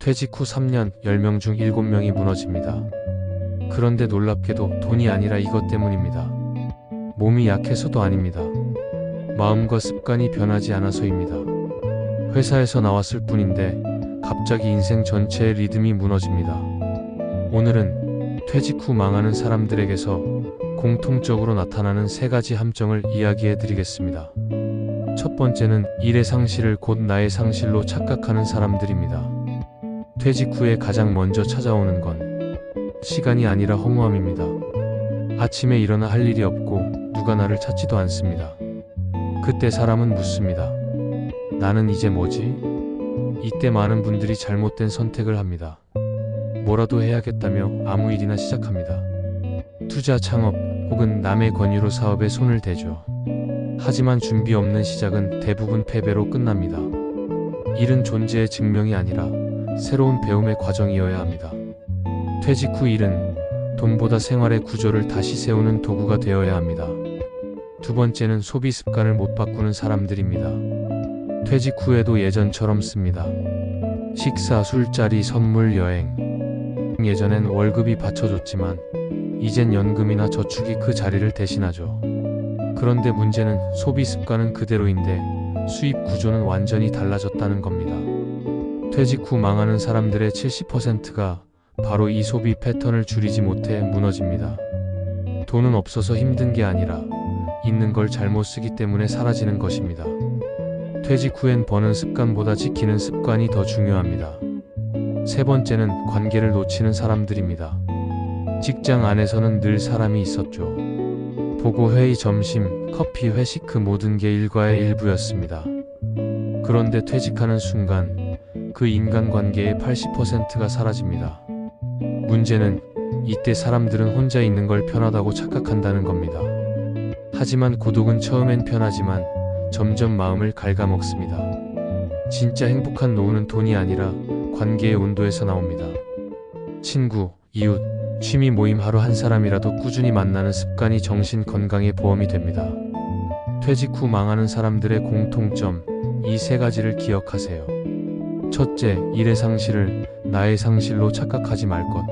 퇴직 후 3년 10명 중 7명이 무너집니다. 그런데 놀랍게도 돈이 아니라 이것 때문입니다. 몸이 약해서도 아닙니다. 마음과 습관이 변하지 않아서입니다. 회사에서 나왔을 뿐인데 갑자기 인생 전체의 리듬이 무너집니다. 오늘은 퇴직 후 망하는 사람들에게서 공통적으로 나타나는 세 가지 함정을 이야기해 드리겠습니다. 첫 번째는 일의 상실을 곧 나의 상실로 착각하는 사람들입니다. 퇴직 후에 가장 먼저 찾아오는 건 시간이 아니라 허무함입니다. 아침에 일어나 할 일이 없고 누가 나를 찾지도 않습니다. 그때 사람은 묻습니다. 나는 이제 뭐지? 이때 많은 분들이 잘못된 선택을 합니다. 뭐라도 해야겠다며 아무 일이나 시작합니다. 투자 창업 혹은 남의 권유로 사업에 손을 대죠. 하지만 준비 없는 시작은 대부분 패배로 끝납니다. 일은 존재의 증명이 아니라 새로운 배움의 과정이어야 합니다. 퇴직 후 일은 돈보다 생활의 구조를 다시 세우는 도구가 되어야 합니다. 두 번째는 소비 습관을 못 바꾸는 사람들입니다. 퇴직 후에도 예전처럼 씁니다. 식사, 술자리, 선물, 여행. 예전엔 월급이 받쳐줬지만 이젠 연금이나 저축이 그 자리를 대신하죠. 그런데 문제는 소비 습관은 그대로인데 수입 구조는 완전히 달라졌다는 겁니다. 퇴직 후 망하는 사람들의 70%가 바로 이 소비 패턴을 줄이지 못해 무너집니다. 돈은 없어서 힘든 게 아니라 있는 걸 잘못 쓰기 때문에 사라지는 것입니다. 퇴직 후엔 버는 습관보다 지키는 습관이 더 중요합니다. 세 번째는 관계를 놓치는 사람들입니다. 직장 안에서는 늘 사람이 있었죠. 보고 회의, 점심, 커피, 회식 그 모든 게 일과의 일부였습니다. 그런데 퇴직하는 순간 그 인간관계의 80%가 사라집니다. 문제는 이때 사람들은 혼자 있는 걸 편하다고 착각한다는 겁니다. 하지만 고독은 처음엔 편하지만 점점 마음을 갉아먹습니다. 진짜 행복한 노후는 돈이 아니라 관계의 온도에서 나옵니다. 친구, 이웃, 취미 모임 하루 한 사람이라도 꾸준히 만나는 습관이 정신 건강에 보험이 됩니다. 퇴직 후 망하는 사람들의 공통점, 이 세 가지를 기억하세요. 첫째, 일의 상실을 나의 상실로 착각하지 말 것.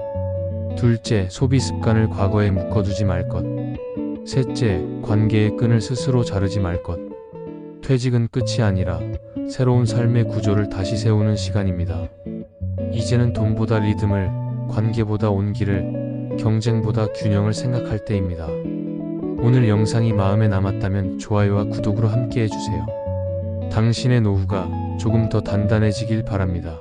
둘째, 소비 습관을 과거에 묶어두지 말 것. 셋째, 관계의 끈을 스스로 자르지 말 것. 퇴직은 끝이 아니라 새로운 삶의 구조를 다시 세우는 시간입니다. 이제는 돈보다 리듬을, 관계보다 온기를, 경쟁보다 균형을 생각할 때입니다. 오늘 영상이 마음에 남았다면 좋아요와 구독으로 함께 해주세요. 당신의 노후가 조금 더 단단해지길 바랍니다.